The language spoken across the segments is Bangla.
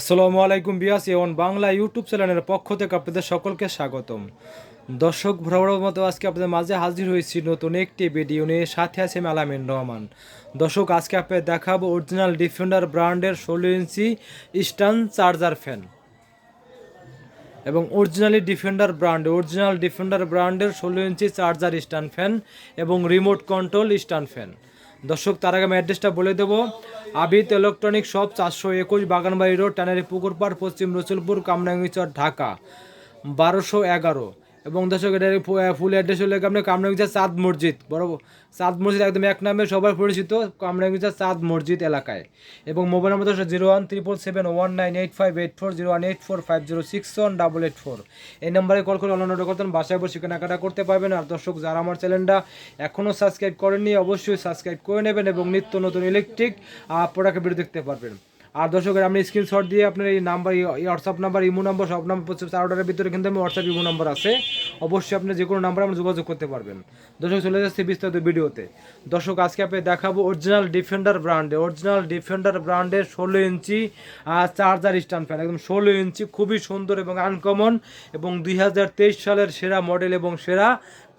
আসসালামু আলাইকুম বিয়াস এওয়ান বাংলা ইউটিউব চ্যানেলের পক্ষ থেকে আপনাদের সকলকে স্বাগতম। দর্শক ভ্রমণের মতো আজকে আপনাদের মাঝে হাজির হয়েছি নতুন একটি ভিডিও নিয়ে, সাথে আছে আমি আলামিন রহমান। দর্শক, আজকে আপনাদের দেখাবো অরিজিনাল ডিফেন্ডার ব্র্যান্ডের ষোলো ইঞ্চি ইস্টার্ন চার্জার ফ্যান। এবং originally defender brand, original defender ব্র্যান্ডের ষোলো ইঞ্চি চার্জার স্ট্যান্ড ফ্যান এবং রিমোট কন্ট্রোল স্ট্যান্ড ফ্যান। দর্শক, তার আগে আমি অ্যাড্রেসটা বলে দেবো। আবিদ ইলেকট্রনিক শপ চারশো একুশ বাগানবাড়ি রোড টানারি পুকুরপাড়, পশ্চিম রসুলপুর, কামরাঙ্গিচর, ঢাকা। বারোশো এগারো। এবং দর্শক এটার ফু- ফুল অ্যাড্রেস হলে আপনার কামরাঙ্গিচা চাঁদ মসজিদ, বরাবর। চাঁদ মসজিদ একদম এক নামে সবার পরিচিত কামরাঙ্গিচা চাঁদ মসজিদ এলাকায়। এবং মোবাইল নম্বর দর্শক zero one triple seven one nine eight five eight four zero one eight four five zero six one double eight four এই নাম্বারে কল করে অনলাইন অর্ডার করতেন বাসায় বসে কেনাকাটা করতে পারবেন। আর দর্শক, যারা আমার চ্যানেলটা এখনও সাবস্ক্রাইব করেননি, অবশ্যই সাবস্ক্রাইব করে নেবেন এবং নিত্য নতুন ইলেকট্রিক প্রোডাক্টের ভিডিও দেখতে পারবেন। আর দর্শকের আপনি স্ক্রিনশট দিয়ে আপনার এই নাম্বার এই হোয়াটসঅ্যাপ নাম্বার ইমো নাম্বার সব নাম্বার চার অর্ডারের ভিতরে কিন্তু আমি হোয়াটসঅ্যাপ ইমো নাম্বার আছে। অবশ্যই আপনি যে কোনো নাম্বারে আমরা যোগাযোগ করতে পারবেন। দর্শক, চলে যাচ্ছে বিস্তারিত ভিডিওতে। দর্শক, আজকে আপনি দেখাবো অরিজিনাল ডিফেন্ডার ব্র্যান্ডে অরিজিনাল ডিফেন্ডার ব্র্যান্ডের ষোলো ইঞ্চি চার্জার স্ট্যান্ড ফ্যান একদম ষোলো ইঞ্চি, খুবই সুন্দর এবং আনকমন এবং দুই হাজার তেইশ সালের সেরা মডেল এবং সেরা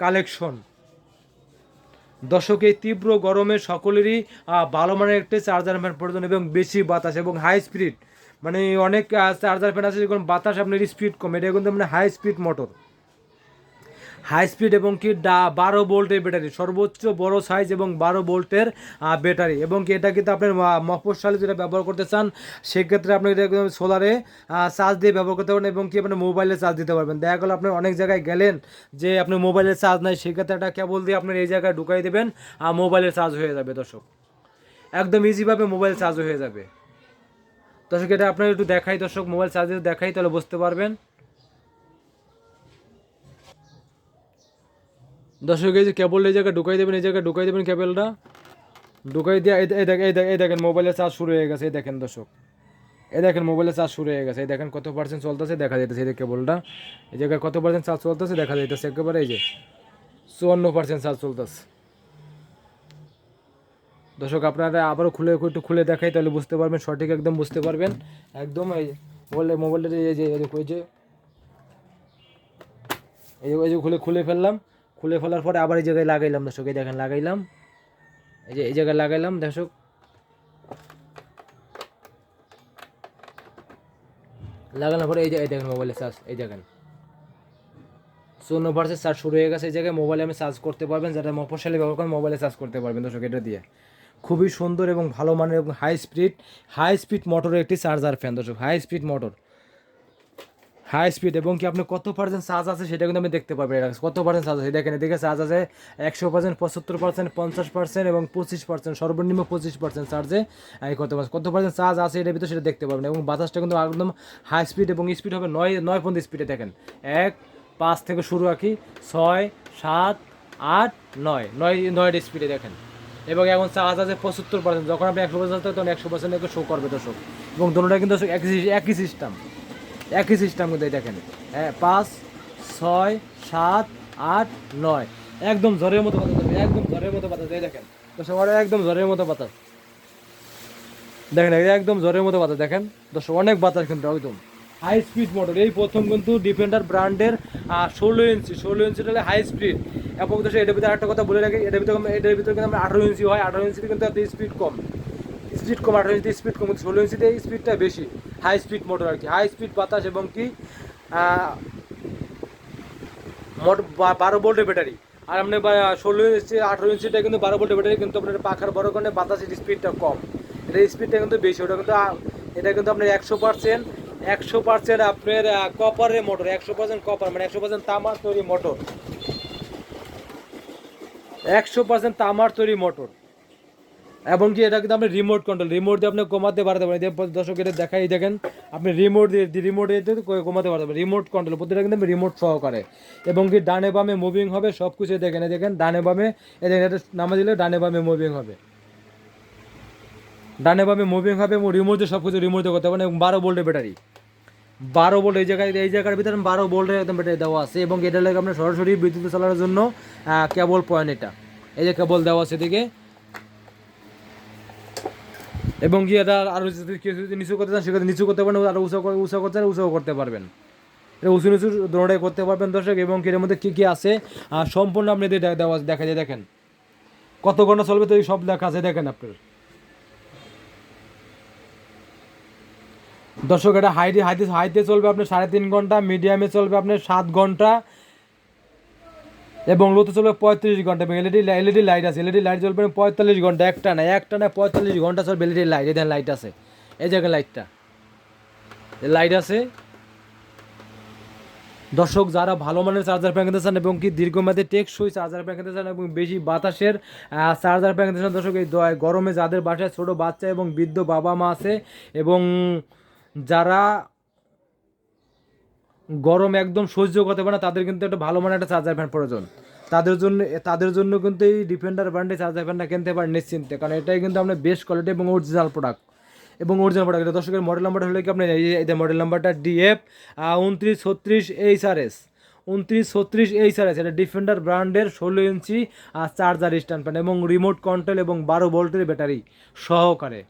কালেকশন দর্শক এই তীব্র গরমে সকলেরই ভালো মানের একটি চার্জার ফ্যান প্রয়োজন এবং বেশি বাতাস এবং হাই স্পিড মানে অনেক চার্জার ফ্যান আছে যখন বাতাস আপনার স্পিড কমে, এটা কিন্তু মানে high speed motor high speed এবং কি ডা বারো ভোল্টের ব্যাটারি, সর্বোচ্চ বড় সাইজ এবং বারো ভোল্টের ব্যাটারি। এবং কি এটা কিন্তু আপনার ম- মফস্বলে যেটা ব্যবহার করতে চান, সেক্ষেত্রে আপনি এটা একদম সোলারে চার্জ দিয়ে ব্যবহার করতে পারেন এবং কি আপনার মোবাইলে চার্জ দিতে পারবেন। দেখা গেলো আপনি অনেক জায়গায় গেলেন যে আপনি মোবাইলে চার্জ নাই, সেক্ষেত্রে একটা কেবল দিয়ে আপনার এই জায়গায় ঢুকাই দেবেন আর মোবাইলে চার্জ হয়ে যাবে দর্শক। একদম ইজিভাবে মোবাইল চার্জ হয়ে যাবে। দর্শক, এটা আপনার একটু দেখাই দর্শক মোবাইল চার্জ দেখাই তাহলে বুঝতে পারবেন। দর্শক, এই যে কেবল এই জায়গায় ঢুকাই দেবেন, এই জায়গায় ঢুকাই দেবেন কেবলটা ঢুকাই দিয়ে এই দেখেন এই দেখেন এই দেখেন মোবাইলের চার্জ শুরু হয়ে গেছে, এই দেখেন দর্শক। এই দেখেন মোবাইলের চার্জ শুরু হয়ে গেছে, এই দেখেন কত পার্সেন্ট চলতেছে, দেখা যাইতেছে এই যে কেবলটা এই জায়গায় কত পার্সেন্ট চার্জ চলতেছে, দেখা যাইতেছে একেবারে এই যে চুয়ান্ন পার্সেন্ট চার্জ চলতেছে। দর্শক, আপনারা আবারও খুলে একটু খুলে দেখাই, তাহলে বুঝতে পারবেন, সঠিক একদম বুঝতে পারবেন। একদম এই মোবাইলে মোবাইলটা এই যে এই যে- এই যে খুলে খুলে ফেললাম। খুলে ফেলার পরে আবার এই জায়গায় লাগাইলাম, দর্শক, এই দেখেন লাগাইলাম। এই যে, এই জায়গায় লাগাইলাম, দর্শক। লাগানোর পরে এই যে, এই দেখেন মোবাইলে চার্জ এই দেখেন। চুয়ান্ন পার্সেন্ট চার্জ শুরু হয়ে গেছে এই জায়গায় মোবাইলে আমি চার্জ করতে পারবেন, যারা মফসলে ব্যবহার করেন মোবাইলে চার্জ করতে পারবেন, দর্শক, এটা দিয়ে। খুবই সুন্দর এবং ভালো মানের এবং হাই স্পিড হাই স্পিড মোটরের একটি চার্জার ফ্যান দর্শক high speed motor high speed এবং কি আপনি কত পার্সেন্ট চার্জ আছে সেটা কিন্তু আমি দেখতে পারবেন এটা কত পার্সেন্ট চার্জ আছে? দেখেন, এদিকে চার্জ আছে একশো পার্সেন্ট পঁচাত্তর পার্সেন্ট পঞ্চাশ পার্সেন্ট এবং পঁচিশ পার্সেন্ট সর্বনিম্ন পঁচিশ পার্সেন্ট চার্জে কত পার্সেন্ট কত পার্সেন্ট চার্জ আছে এটার ভিতরে সেটা দেখতে পারবেন। এবং বাতাসটা কিন্তু একদম হাই স্পিড এবং স্পিড হবে নয় নয় পর্যন্ত স্পিডে দেখেন। এক, পাঁচ থেকে শুরু রাখি ছয়, সাত, আট, নয় নয় নয় স্পিডে দেখেন। এবং এখন চার্জ আছে পঁচাত্তর পার্সেন্ট যখন আপনি একশো পার্সেন্ট তখন একশো পার্সেন্ট শো করবে দর্শক। এবং দুটোটা কিন্তু একই একই সিস্টেম একই সিস্টেম কিন্তু এই দেখেন। হ্যাঁ পাঁচ, ছয়, সাত, আট, নয়। একদম ঝড়ের মতো বাতাস একদম ঝড়ের মতো বাতাস, এই দেখেন। দর্শক একদম ঝড়ের মতো বাতাস। দেখেন একদম ঝড়ের মতো বাতাস, দেখেন। দর্শক, অনেক বাতাস কিন্তু একদম। হাই স্পিড মোটর এই প্রথম কিন্তু ডিফেন্ডার ব্র্যান্ডের ষোলো ইঞ্চি ষোলো ইঞ্চি হলে হাই স্পিড এবং দর্শক, এটার ভিতরে একটা কথা বলে রাখি, এটার ভিতরে এটার ভিতরে কিন্তু আমরা আঠারো ইঞ্চি হয়, আঠারো ইঞ্চিতে কিন্তু স্পিড কম। স্পিড কম, আঠারো ইঞ্চিতে স্পিড কম, কিন্তু ষোলো ইঞ্চিতে স্পিডটা বেশি। হাই স্পিড মোটর আর কি। হাই স্পিড বাতাস এবং কি আহ, মোট বা- বারো ভোল্টের ব্যাটারি। আর আপনি ষোলো ইঞ্চি আঠারো ইঞ্চিটা কিন্তু বারো ভোল্টের ব্যাটারি কিন্তু আপনার পাখার বড় কারণে বাতাসের স্পিডটা কম। এটার স্পিডটা কিন্তু বেশি ওটা কিন্তু এটা কিন্তু আপনার একশো পার্সেন্ট একশো পার্সেন্ট আপনার কপারের মোটর একশো পার্সেন্ট কপার মানে একশো পার্সেন্ট তামার তৈরি মোটর একশো পার্সেন্ট তামার তৈরি মোটর এবং কি এটা কিন্তু আপনি রিমোট কন্ট্রোল রিমোট দিয়ে আপনি কমাতে পারতে পারেন। দর্শক এটা দেখাই দেখেন, আপনি রিমোট দিয়ে রিমোট দিয়ে কমাতে পারতে পারেন। রিমোট কন্ট্রোল প্রতিটা কিন্তু রিমোট সহকারে। এবং কি ডানে বামে মুভিং হবে সব কিছু দেখেন দেখেন, ডানে বামে, এই দেখেন, এটা নামা দিলে ডানে বামে মুভিং হবে। ডানে বামে মুভিং হবে এবং রিমোট দিয়ে সব কিছু রিমোট করতে পারেন, এবং বারো ভোল্টের ব্যাটারি বারো ভোল্ট এই জায়গায়, এই জায়গার ভিতরে বারো ভোল্টের একদম ব্যাটারি দেওয়া আছে, এবং এটা লাগে আপনার সরাসরি বিদ্যুৎ চালানোর জন্য কেবল পয়েন্ট এটা। এই যে কেবল দেওয়া আছে এদিকে। এবং কি এটা আরও যদি কেউ যদি নিচু করতে চান, সেক্ষেত্রে নিচু করতে পারেন আরও উঁচু উঁচু করতে চান উঁচু করতে পারবেন। এটা উঁচু নিচু দৌড়াই করতে পারবেন দর্শক, এবং এর মধ্যে কী কী আছে? আর সম্পূর্ণ আপনি দেওয়া দেখা যায় দেখেন। কত ঘণ্টা চলবে তো এই সব লেখা আছে, দেখেন আপনার। দর্শক, এটা হাইটে হাইতে হাইতে চলবে আপনার সাড়ে তিন ঘণ্টা মিডিয়ামে চলবে আপনার সাত ঘণ্টা এবং লোতে চলবে পঁয়ত্রিশ ঘণ্টা, এবং এলইডি এলইডি লাইট আছে। এলইডি লাইট চলবে পঁয়তাল্লিশ ঘণ্টা, একটা না একটা না পঁয়তাল্লিশ ঘণ্টা চলবে এলইডি লাইট দেখেন লাইট আছে। এই জায়গায় লাইটটা লাইট আছে। দর্শক, যারা ভালো মানের চার্জার প্যাক নিতে চান এবং কি দীর্ঘমেয়াদী টেকসই চার্জার প্যাক নিতে চান এবং বেশি বাতাসের চার্জার প্যাক নিতে চান, দর্শক, এই গরমে যাদের বাসায় ছোট বাচ্চা এবং বৃদ্ধ বাবা মা আছে এবং যারা গরম একদম সহ্য করতে পারে না, তাদের কিন্তু একটা ভালো মানের একটা চার্জার ফ্যান প্রয়োজন। তাদের জন্য তাদের জন্য কিন্তু এই ডিফেন্ডার ব্র্যান্ডের চার্জার ফ্যানটা কিনতে পারেন নিশ্চিন্তে, কারণ এটাই কিন্তু আপনার বেস্ট কোয়ালিটি এবং অরিজিনাল প্রোডাক্ট এবং অরিজিনাল প্রোডাক্ট এটা দর্শকের মডেল নাম্বারটা হলে কি আপনার এই মডেল নাম্বারটা ডিএফ উনত্রিশ ছত্রিশ এইচ আর এস উনত্রিশ ছত্রিশ এইচ আর এস এটা ডিফেন্ডার ব্র্যান্ডের ষোলো ইঞ্চি চার্জার স্ট্যান্ড ফ্যান এবং রিমোট কন্ট্রোল এবং বারো ভোল্টের ব্যাটারি সহকারে।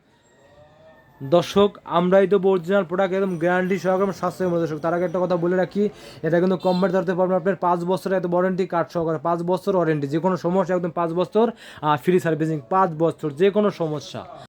দর্শক, আমরাই তো অরিজিনাল প্রোডাক্ট একদম গ্যারান্টি সহকারে সাশ্রয় মূল্য দর্শক। তার আগে একটা কথা বলে রাখি, এটা কিন্তু কম্বাইট ধরতে পারবেন আপনার পাঁচ বছরের এত ওয়ারেন্টি কার্ড সহকারে। পাঁচ বছর ওয়ারেন্টি যে কোনো সমস্যা, একদম পাঁচ বছর ফ্রি সার্ভিসিং পাঁচ বছর যে কোনো সমস্যা।